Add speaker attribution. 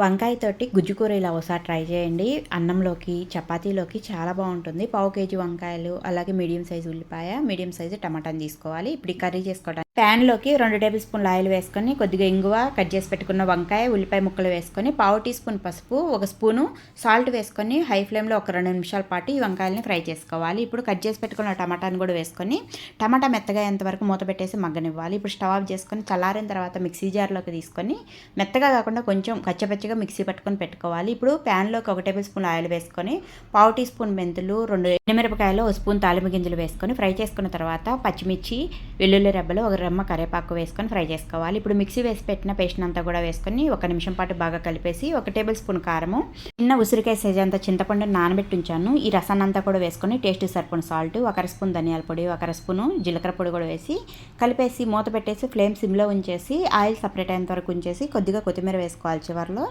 Speaker 1: వంకాయ తోటి గుజ్జు కూర ఇలా ఒకసారి ట్రై చేయండి. అన్నంలోకి చపాతీలోకి చాలా బాగుంటుంది. పావు కేజీ వంకాయలు అలాగే మీడియం సైజు ఉల్లిపాయ మీడియం సైజు టమాటాని తీసుకోవాలి. ఇప్పుడు కర్రీ చేసుకోవడానికి ప్యాన్లోకి రెండు టేబుల్ స్పూన్ల ఆయిల్ వేసుకొని కొద్దిగా ఇంగువ కట్ చేసి పెట్టుకున్న వంకాయ ఉల్లిపాయ ముక్కలు వేసుకొని పావు టీ స్పూన్ పసుపు ఒక స్పూను సాల్ట్ వేసుకొని హై ఫ్లేమ్లో ఒక రెండు నిమిషాల పాటు ఈ వంకాయలని ఫ్రై చేసుకోవాలి. ఇప్పుడు కట్ చేసి పెట్టుకున్న టమాటాని కూడా వేసుకొని టమాటా మెత్తగా ఎంతవరకు మూత పెట్టేసి మగ్గనివ్వాలి. ఇప్పుడు స్టవ్ ఆఫ్ చేసుకొని చల్లారిన తర్వాత మిక్సీ జార్లోకి తీసుకొని మెత్తగా కాకుండా కొంచెం కచ్చపచ్చగా మిక్సీ పట్టుకొని పెట్టుకోవాలి. ఇప్పుడు ప్యాన్లోకి ఒక టేబుల్ స్పూన్ ఆయిల్ వేసుకొని పావు టీ స్పూన్ మెంతులు రెండు ఎండుమిరపకాయలు ఒక స్పూన్ తాలింపు గింజలు వేసుకొని ఫ్రై చేసుకున్న తర్వాత పచ్చిమిర్చి వెల్లుల్లి రెబ్బలు ఒక రెమ్మ కరివేపాకు వేసుకొని ఫ్రై చేసుకోవాలి. ఇప్పుడు మిక్సీ వేసి పెట్టిన పేస్ట్ అంతా కూడా వేసుకొని ఒక నిమిషం పాటు బాగా కలిపేసి ఒక టేబుల్ స్పూన్ కారము చిన్న ఉసిరికాయ సైజ్ అంతా చింతపండు నానబెట్టి ఉంచాను. ఈ రసాన్ని అంతా కూడా వేసుకొని టేస్ట్ సరిపడిన సాల్ట్ ఒక స్పూన్ ధనియాల పొడి ఒక స్పూను జీలకర్ర పొడి కూడా వేసి కలిపేసి మూత పెట్టేసి ఫ్లేమ్ సిమ్లో ఉంచేసి ఆయిల్ సపరేట్ అయినంత వరకు ఉంచేసి కొద్దిగా కొత్తిమీర వేసుకోవాలి చివరిలో.